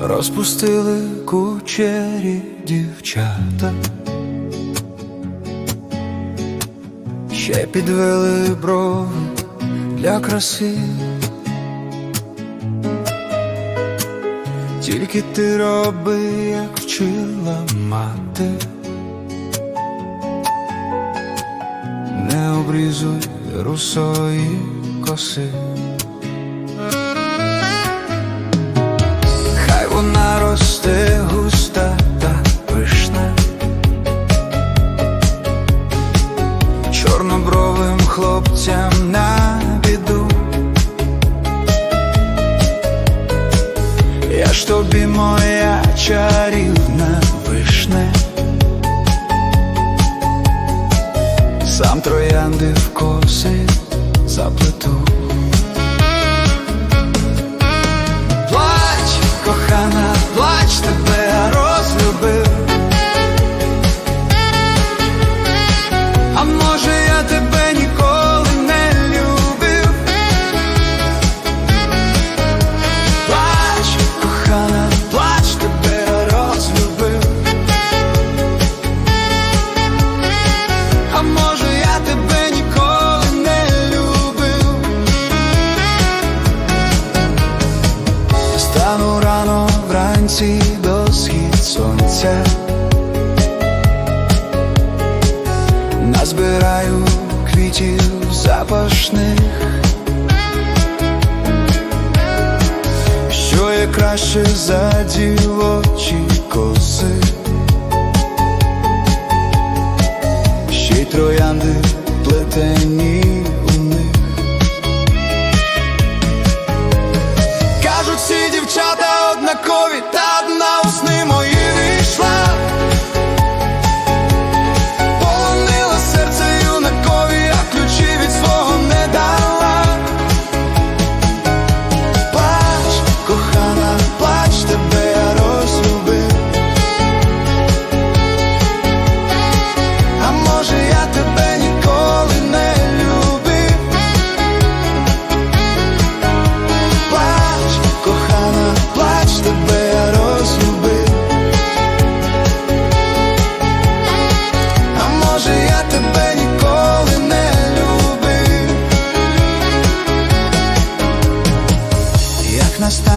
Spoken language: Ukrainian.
Розпустили кучері дівчата, ще підвели брови для краси. Тільки ти роби, як вчила мати, не обрізуй русої коси. Хай вона росте густа та пишна, чорнобровим хлопцям на моя чарівна вишне, сам троянди в коси заплету. Вранці до схід сонця. Назбираю квітів запашних, що є краще за дівочі коси,